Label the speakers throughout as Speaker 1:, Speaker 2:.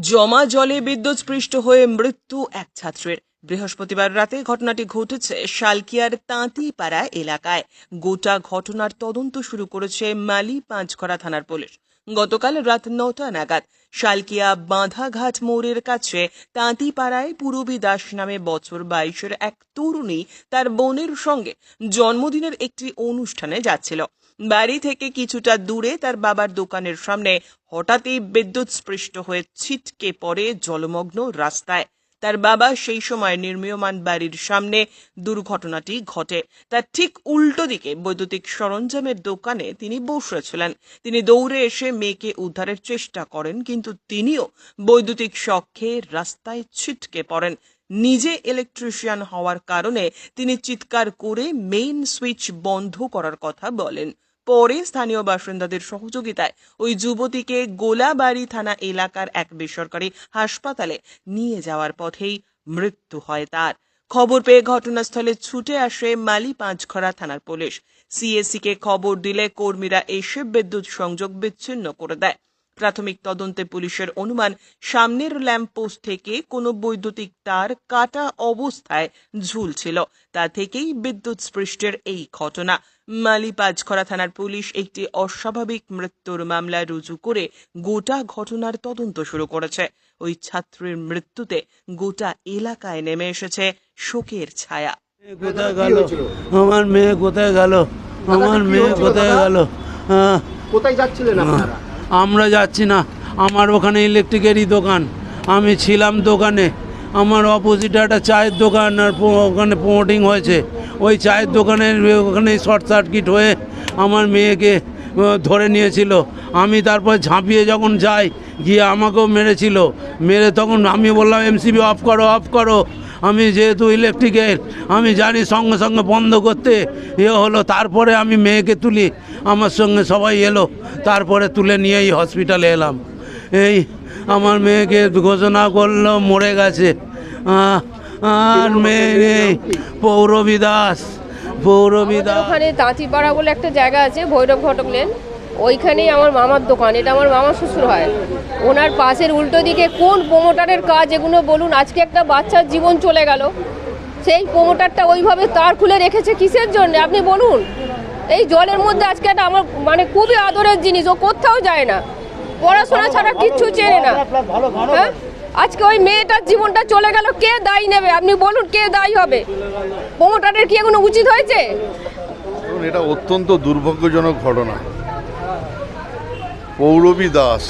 Speaker 1: জমা জলে বিদ্যুৎস্পৃষ্ট হয়ে মৃত্যু এক ছাত্রের। বৃহস্পতিবার রাতে ঘটনাটি ঘটেছে শালকিয়ার তাঁতিপাড়া এলাকায়। গোটা ঘটনার তদন্ত শুরু করেছে মালি পাঁচখরা থানার পুলিশ। গতকাল রাত নটা নাগাদ শালকিয়া বাঁধাঘাট মোড়ের কাছে তাঁতিপাড়ায় পূরবী দাস নামে বছর বাইশের এক তরুণী তার বোনের সঙ্গে জন্মদিনের একটি অনুষ্ঠানে যাচ্ছিল। বাড়ি থেকে কিছুটা দূরে তার বাবার দোকানের সামনে হঠাৎই বিদ্যুৎ স্পৃষ্ট হয়ে ছিটকে পড়ে জলমগ্ন রাস্তায়। তার বাবা সেই সময় নির্মীয়মান বাড়ির সামনে দুর্ঘটনাটি ঘটে। তার ঠিক উল্টো দিকে বৈদ্যুতিক সরঞ্জামের দোকানে তিনি বসেছিলেন। তিনি দৌড়ে এসে মেয়েকে উদ্ধারের চেষ্টা করেন, কিন্তু তিনিও বৈদ্যুতিক শক খেয়ে রাস্তায় ছিটকে পড়েন। নিজে ইলেকট্রিশিয়ান হওয়ার কারণে তিনি চিৎকার করে মেইন সুইচ বন্ধ করার কথা বলেন। পরে স্থানীয় বাসিন্দাদের সহযোগিতায় ওই যুবতীকে গোলাবাড়ি থানা এলাকার এক বেসরকারি হাসপাতালে নিয়ে যাওয়ার পথেই মৃত্যু হয় তার। খবর পেয়ে ঘটনাস্থলে ছুটে আসে মালি পাঁচখরা থানার পুলিশ। সিএসি কে খবর দিলে কর্মীরা এসে বিদ্যুৎ সংযোগ বিচ্ছিন্ন করে দেয়। প্রাথমিক তদন্তে পুলিশের অনুমান সামনের ল্যাম্পপোস্ট থেকে কোনো বৈদ্যুতিক তার কাটা অবস্থায় ঝুলছিল। তা থেকেই বিদ্যুৎ স্পৃষ্টের এই ঘটনা। মালি পাঁচখরা থানার পুলিশ একটি অস্বাভাবিক মৃত্যুর মামলা রুজু করে গোটা ঘটনার তদন্ত শুরু করেছে। ওই ছাত্রের মৃত্যুতে গোটা এলাকায় নেমে এসেছে শোকের ছায়া।
Speaker 2: কোথায় গেল? আমার মেয়ে কোথায় গেল? আমার মেয়ে কোথায় গেল?
Speaker 3: কোথায় যাচ্ছিলেন আপনারা?
Speaker 2: আমরা যাচ্ছি না। আমার ওখানে ইলেকট্রিকেরই দোকান। আমি ছিলাম দোকানে। আমার অপোজিটে একটা চায়ের দোকান আর ওখানে প্রমোটিং হয়েছে। ওই চায়ের দোকানের ওখানে শর্ট সার্কিট হয়ে আমার মেয়েকে ধরে নিয়েছিল। আমি তারপর ঝাঁপিয়ে যখন যাই, গিয়ে আমাকেও মেরেছিল। মেরে তখন আমি বললাম এমসিবি অফ করো অফ করো। আমি যেহেতু ইলেকট্রিকের আমি জানি সঙ্গে সঙ্গে বন্ধ করতে। এ হলো, তারপরে আমি মেয়েকে তুলি, আমার সঙ্গে সবাই এলো, তারপরে তুলে নিয়েই হসপিটালে এলাম। এই আমার মেয়েকে ঘোষণা করল, মরে গেছে। আর মেয়ে পৌরবী দাস পৌরবী দাস
Speaker 4: ওখানে তাঁতিপাড়া বলে একটা জায়গা আছে, ভৈরব ঘটক লেন ওইখানেই আমার মামার দোকান, এটা আমার মামা শ্বশুর হয়। ওনার পাশের উল্টো দিকে কোন প্রোমোটারের কাজ এগুলো বলুন, আজকে একটা বাচ্চার জীবন চলে গেল। সেই প্রোমোটারটা ওইভাবে তার খুলে রেখেছে কিসের জন্য? আপনি বলুন। এই জলের মধ্যে আজকে একটা আমার মানে খুবই আদরের জিনিস, ও কোথাও যায় না। পড়াশোনা ছাড়া কিচ্ছু চেনে না। হ্যাঁ? আজকে ওই মেয়েটার জীবনটা চলে গেল, কে দায়ী নেবে? আপনি বলুন কে দায়ী হবে? প্রোমোটারের কি এগুলো উচিত হয়েছে?
Speaker 5: এটা অত্যন্ত দুর্ভাগ্যজনক ঘটনা। পৌরবী দাস,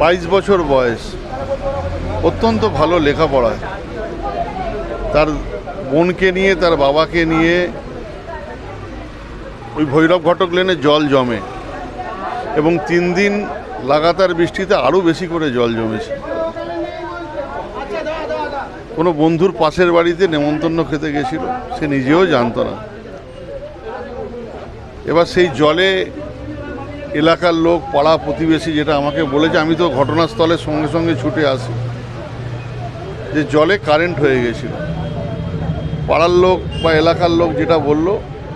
Speaker 5: বাইশ বছর বয়স, অত্যন্ত ভালো লেখাপড়ায় তার বোনকে নিয়ে, তার বাবাকে নিয়ে ওই ভৈরব ঘটক লেনে জল জমে এবং তিন দিন লাগাতার বৃষ্টিতে আরও বেশি করে জল জমেছে। কোনো বন্ধুর পাশের বাড়িতে নেমন্তন্ন খেতে গেছিল, সে নিজেও জানতো না। এবার সেই জলে এলাকার লোক, পাড়া প্রতিবেশী যেটা আমাকে বলেছে, আমি তো ঘটনাস্থলের সঙ্গে সঙ্গে ছুটে আসি। যে জলে কারেন্ট হয়ে গেছিল। পাড়ার লোক বা এলাকার লোক যেটা বলল,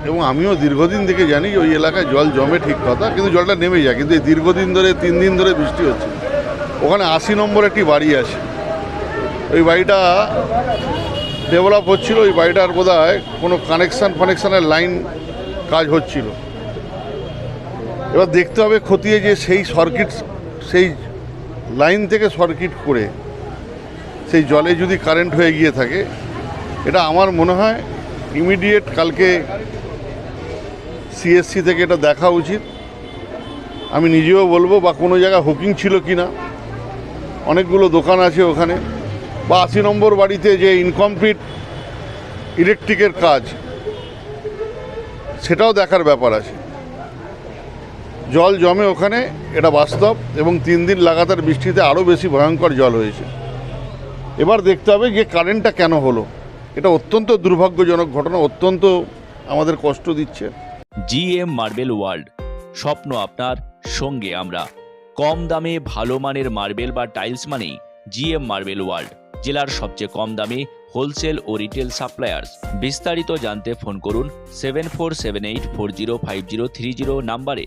Speaker 5: এবং আমিও দীর্ঘদিন থেকে জানি ওই এলাকায় জল জমে ঠিক কথা, কিন্তু জলটা নেমে যায়, কিন্তু এই দীর্ঘদিন ধরে, তিন দিন ধরে বৃষ্টি হচ্ছে। ওখানে আশি নম্বর একটি বাড়ি আছে। ওই বাড়িটা ডেভেলপ হচ্ছিল, ওই বাড়িটার বোধ হয় কোনো কানেকশান ফানেকশানের লাইন কাজ হচ্ছিল। এবার দেখতে হবে খতিয়ে যে সেই সার্কিট সেই লাইন থেকে সার্কিট করে সেই জলে যদি কারেন্ট হয়ে গিয়ে থাকে, এটা আমার মনে হয় ইমিডিয়েট কালকে সিএসসি থেকে এটা দেখা উচিত। আমি নিজেও বলব বা কোনো জায়গায় হুকিং ছিল কি না অনেকগুলো দোকান আছে ওখানে, বা আশি নম্বর বাড়িতে যে ইনকমপ্লিট ইলেকট্রিকের কাজ, সেটাও দেখার ব্যাপার আছে। জল জমে ওখানে, এটা বাস্তব এবং তিন দিন লাগাতার বৃষ্টিতে আরও বেশি ভয়ঙ্কর জল হয়েছে। এবার দেখতে হবে যে কারেন্টটা কেন হলো। এটা অত্যন্ত দুর্ভাগ্যজনক ঘটনা, অত্যন্ত আমাদের কষ্ট দিচ্ছে।
Speaker 6: জি এম মার্বেল ওয়ার্ল্ড, স্বপ্ন আপনার, সঙ্গে আমরা। কম দামে ভালো মানের মার্বেল বা টাইলস মানেই জি এম মার্বেল ওয়ার্ল্ড, জেলার সবচেয়ে কম দামে হোলসেল ও রিটেল সাপ্লায়ার্স। বিস্তারিত জানতে ফোন করুন seven four seven eight four zero five zero three zero নাম্বারে।